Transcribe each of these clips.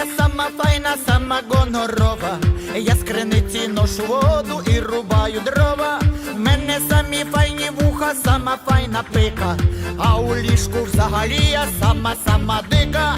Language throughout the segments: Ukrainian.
я сама файна, сама гонорова. Я з криниці ношу воду і рубаю дрова. Мене самі файні вуха, сама файна пика. А у ліжку взагалі я сама сама дика.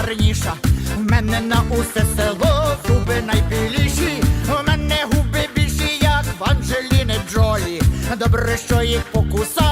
Найгарніша. В мене на усе село зуби найбіліші. У мене губи більші, як в Анджеліни Джолі. Добре, що їх покусав.